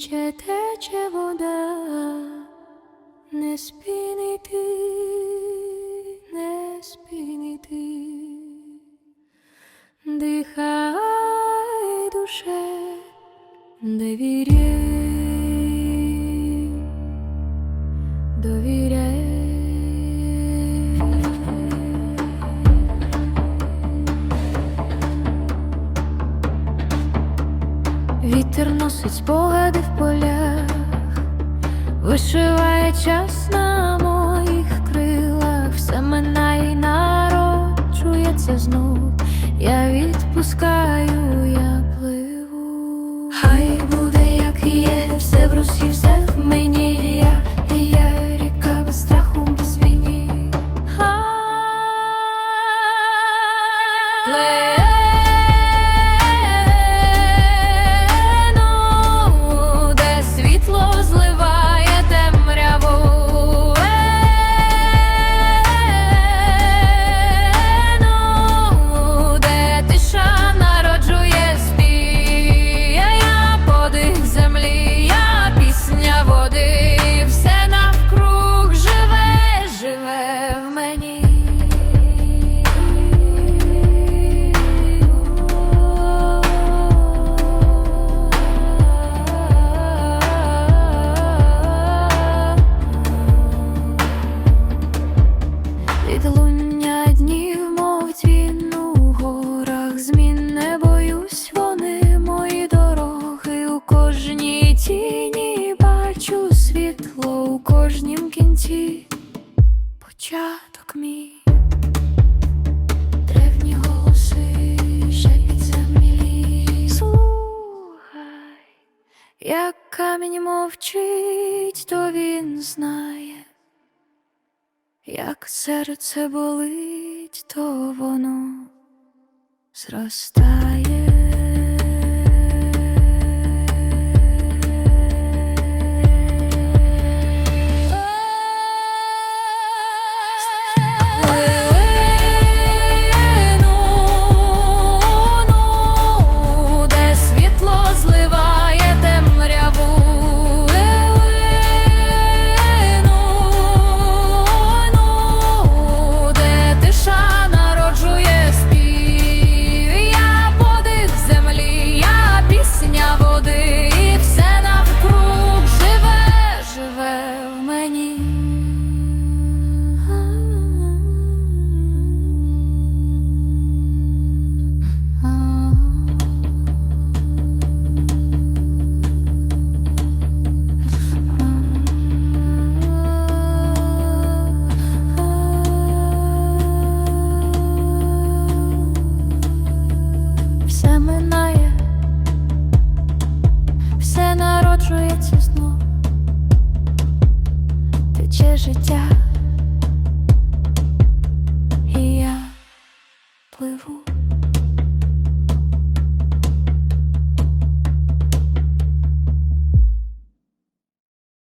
тече, тече вода, не спінити, не спінити, дихай душе, довіряй, носить спогади в полях, вишиває час на моїх крилах, все минає і народжується знов. Я відпускаю, я пливу. Хай буде, як є, все в русі, кожнім кінці початок мій. Древні голоси шепіт землі. Слухай, як камінь мовчить, то він знає. Як серце болить, то воно зростає. Минає, все народжується знов, тече життя,